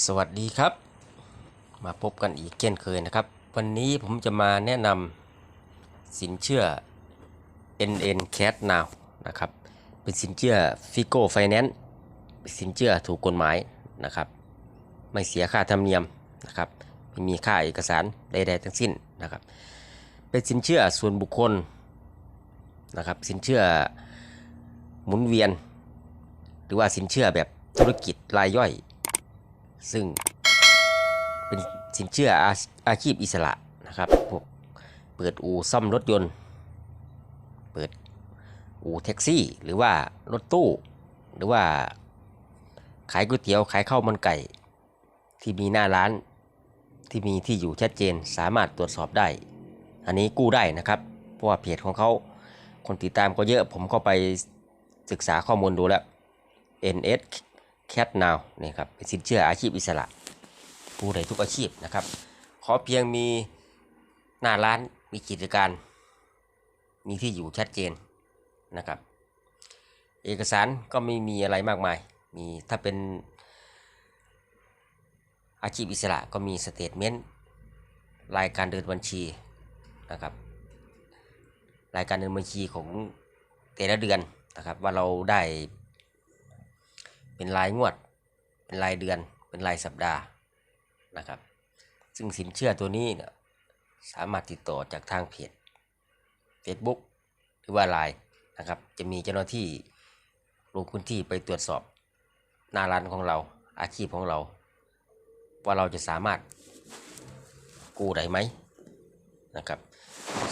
สวัสดีครับ มาพบกันอีกเช่นเคยนะครับ วันนี้ผมจะมาแนะนำสินเชื่อ NN Cat Now นะครับ เป็นสินเชื่อ Figo Finance เป็นสินเชื่อถูกกฎหมายนะครับ ไม่เสียค่าธรรมเนียมนะครับไม่มีค่าเอกสารใดๆทั้งสิ้นนะครับ เป็นสินเชื่อส่วนบุคคลนะครับ สินเชื่อหมุนเวียน หรือว่าสินเชื่อแบบธุรกิจรายย่อย ซึ่งเป็นสินเชื่ออาอาชีพอิสระนะครับพวกเปิดอู่ซ่อมรถยนต์ เปิดอู่แท็กซี่ หรือว่ารถตู้ หรือว่าขายก๋วยเตี๋ยวขายข้าวมันไก่ ที่มีหน้าร้านที่มีที่อยู่ชัดเจนสามารถตรวจสอบได้ อันนี้กู้ได้นะครับ เพราะว่าเพจของเขาคนติดตามก็เยอะผมก็ไปศึกษาข้อมูลดูแล้ว NS Cat Now นี่ครับเป็นสินเชื่ออาชีพอิสระผู้ใดทุกอาชีพนะครับ ขอเพียงมีหน้าร้านมีกิจการ มีที่อยู่ชัดเจนนะครับ เอกสารก็ไม่มีอะไรมากมาย มีถ้าเป็นอาชีพอิสระก็มีสเตทเมนต์รายการเดินบัญชีนะครับ รายการเดินบัญชีของแต่ละเดือนนะครับ ว่าเราได้ เป็นรายงวด เป็นรายเดือน เป็นรายสัปดาห์นะครับ ซึ่งสินเชื่อตัวนี้เนี่ยสามารถติดต่อจากทางเพจ Facebook หรือว่าไลน์นะครับ จะมีเจ้าหน้าที่ลงพื้นที่ไปตรวจสอบหน้าร้านของเราอาชีพของเรา ว่าเราจะสามารถกู้ได้ไหมนะครับ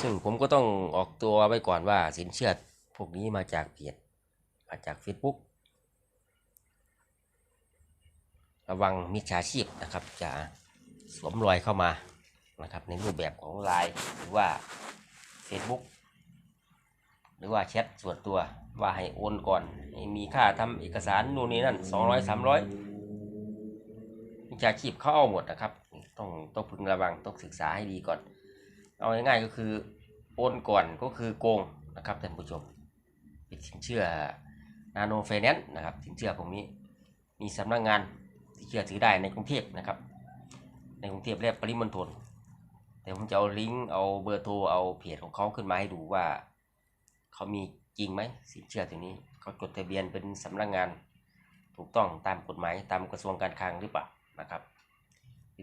ซึ่งผมก็ต้องออกตัวไว้ก่อนว่าสินเชื่อพวกนี้มาจากเพจมาจาก Facebook ระวังมิจฉาชีพนะครับ จะสวมรอยเข้ามานะครับ ในรูปแบบของไลน์หรือว่า Facebook หรือว่าแชทส่วนตัวว่าให้โอนก่อนให้มีค่าทำเอกสารนู่นนี่นั่นสองร้อยสามร้อยมิจฉาชีพเข้าเอาหมดนะครับ ต้องต้องพึงระวังต้องศึกษาให้ดีก่อน เอาง่ายๆก็คือโอนก่อนก็คือโกงนะครับท่านผู้ชมเป็นสินเชื่อนาโนไฟแนนซ์นะครับสินเชื่อพวกนี้มีสำนักงงาน ที่เชื่อถือได้ในกรุงเทพนะครับ ในกรุงเทพและปริมณฑลแต่ผมจะเอาลิงก์เอาเบอร์โทรเอาเพจของเขาขึ้นมาให้ดูว่าเขามีจริงไหมสินเชื่อตัวนี้เขาจดทะเบียนเป็นสำนักงานถูกต้องตามกฎหมายตามกระทรวงการคลังหรือเปล่านะครับ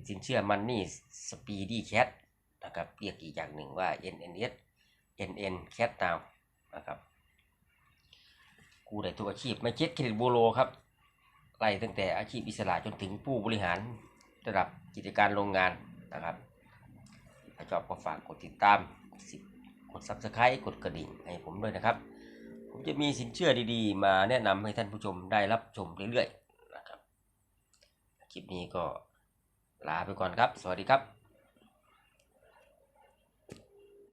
สินเชื่อมันนี่สปีดี้แคทนะครับเรียกอีกอย่างหนึ่งว่า NNS NN Cat Now นะครับกู้ได้ทุกอาชีพไม่เช็ดเครดิตบูโรครับ ไล่ตั้งแต่อาชีพอิสระจนถึงผู้บริหารระดับกิจการโรงงานนะครับถ้าชอบก็ฝากกดติดตามกดซับกด Subscribe กดกระดิ่งให้ผมด้วยนะครับ ผมจะมีสินเชื่อดีๆ มาแนะนำให้ท่านผู้ชมได้รับชมเรื่อยๆนะครับ คลิปนี้ก็ลาไปก่อนครับ สวัสดีครับ